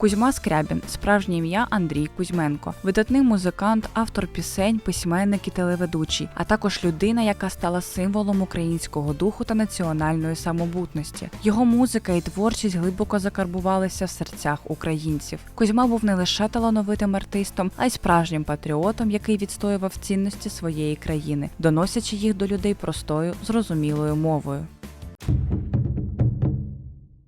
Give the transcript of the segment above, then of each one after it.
Кузьма Скрябін, справжнє ім'я Андрій Кузьменко, видатний музикант, автор пісень, письменник і телеведучий, а також людина, яка стала символом українського духу та національної самобутності. Його музика і творчість глибоко закарбувалися в серцях українців. Кузьма був не лише талановитим артистом, а й справжнім патріотом, який відстоював цінності своєї країни, доносячи їх до людей простою, зрозумілою мовою.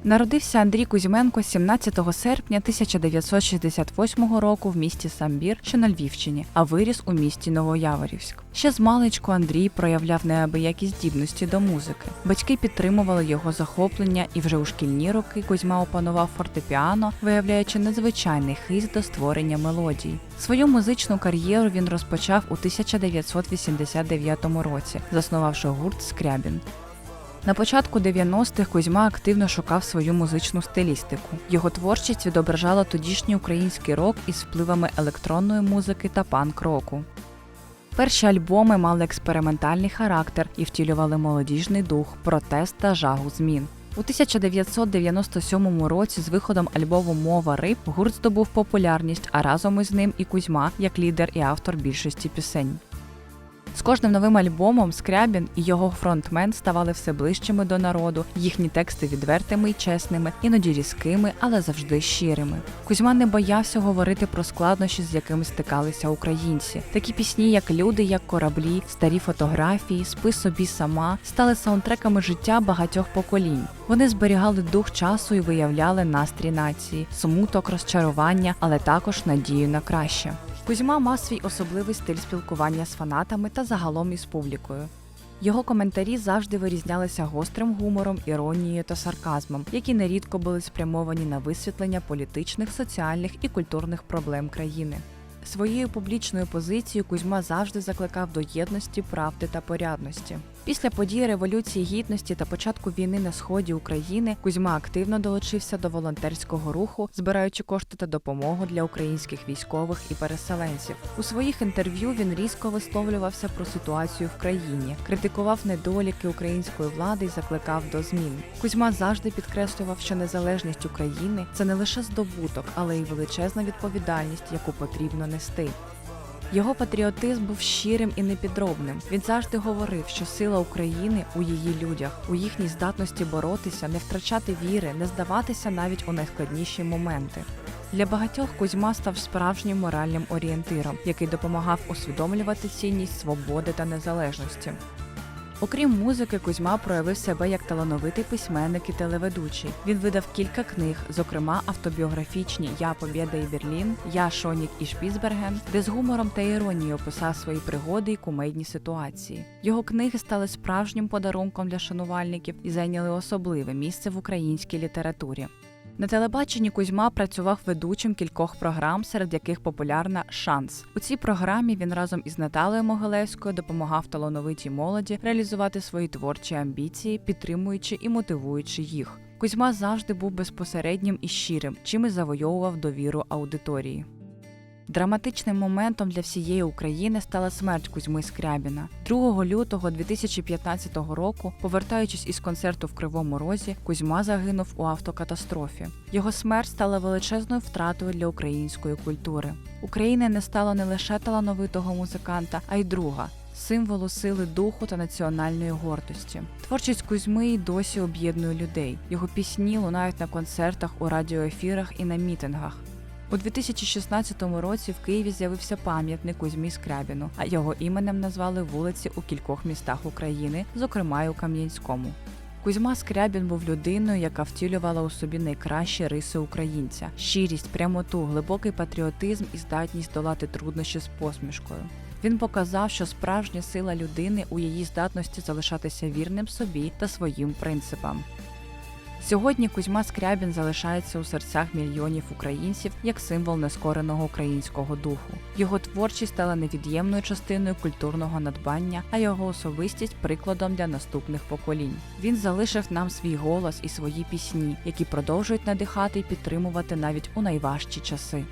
Народився Андрій Кузьменко 17 серпня 1968 року в місті Самбір, що на Львівщині, а виріс у місті Новояворівськ. Ще з маличку Андрій проявляв неабиякі здібності до музики. Батьки підтримували його захоплення, і вже у шкільні роки Кузьма опанував фортепіано, виявляючи надзвичайний хист до створення мелодій. Свою музичну кар'єру він розпочав у 1989 році, заснувавши гурт Скрябін. На початку 90-х Кузьма активно шукав свою музичну стилістику. Його творчість відображала тодішній український рок із впливами електронної музики та панк-року. Перші альбоми мали експериментальний характер і втілювали молодіжний дух, протест та жагу змін. У 1997 році з виходом альбому Мова риб гурт здобув популярність, а разом із ним і Кузьма як лідер і автор більшості пісень. З кожним новим альбомом Скрябін і його фронтмен ставали все ближчими до народу, їхні тексти відвертими й чесними, іноді різкими, але завжди щирими. Кузьма не боявся говорити про складнощі, з якими стикалися українці. Такі пісні, як Люди, як кораблі, старі фотографії, Спи собі сама стали саундтреками життя багатьох поколінь. Вони зберігали дух часу і виявляли настрій нації, смуток, розчарування, але також надію на краще. Кузьма мав свій особливий стиль спілкування з фанатами та загалом із публікою. Його коментарі завжди вирізнялися гострим гумором, іронією та сарказмом, які нерідко були спрямовані на висвітлення політичних, соціальних і культурних проблем країни. Своєю публічною позицією Кузьма завжди закликав до єдності, правди та порядності. Після подій Революції Гідності та початку війни на сході України Кузьма активно долучився до волонтерського руху, збираючи кошти та допомогу для українських військових і переселенців. У своїх інтерв'ю він різко висловлювався про ситуацію в країні, критикував недоліки української влади і закликав до змін. Кузьма завжди підкреслював, що незалежність України це не лише здобуток, але й величезна відповідальність, яку потрібно нести. Його патріотизм був щирим і непідробним. Він завжди говорив, що сила України у її людях, у їхній здатності боротися, не втрачати віри, не здаватися навіть у найскладніші моменти. Для багатьох Кузьма став справжнім моральним орієнтиром, який допомагав усвідомлювати цінність свободи та незалежності. Окрім музики, Кузьма проявив себе як талановитий письменник і телеведучий. Він видав кілька книг, зокрема автобіографічні Я Побєда і Берлін, Я Шонік і Шпіцберген, де з гумором та іронією описав свої пригоди і кумедні ситуації. Його книги стали справжнім подарунком для шанувальників і зайняли особливе місце в українській літературі. На телебаченні Кузьма працював ведучим кількох програм, серед яких популярна Шанс. У цій програмі він разом із Наталею Могилевською допомагав талановитій молоді реалізувати свої творчі амбіції, підтримуючи і мотивуючи їх. Кузьма завжди був безпосереднім і щирим, чим і завойовував довіру аудиторії. Драматичним моментом для всієї України стала смерть Кузьми Скрябіна. 2 лютого 2015 року, повертаючись із концерту в Кривому Розі, Кузьма загинув у автокатастрофі. Його смерть стала величезною втратою для української культури. України не стало не лише талановитого музиканта, а й друга. Символу сили духу та національної гордості. Творчість Кузьми й досі об'єднує людей. Його пісні лунають на концертах, у радіоефірах і на мітингах. У 2016 році в Києві з'явився пам'ятник Кузьмі Скрябіну, а його іменем назвали вулиці у кількох містах України, зокрема й у Кам'янському. Кузьма Скрябін був людиною, яка втілювала у собі найкращі риси українця: щирість, прямоту, глибокий патріотизм і здатність долати труднощі з посмішкою. Він показав, що справжня сила людини у її здатності залишатися вірним собі та своїм принципам. Сьогодні Кузьма Скрябін залишається у серцях мільйонів українців як символ нескореного українського духу. Його творчість стала невід'ємною частиною культурного надбання, а його особистість прикладом для наступних поколінь. Він залишив нам свій голос і свої пісні, які продовжують надихати і підтримувати навіть у найважчі часи.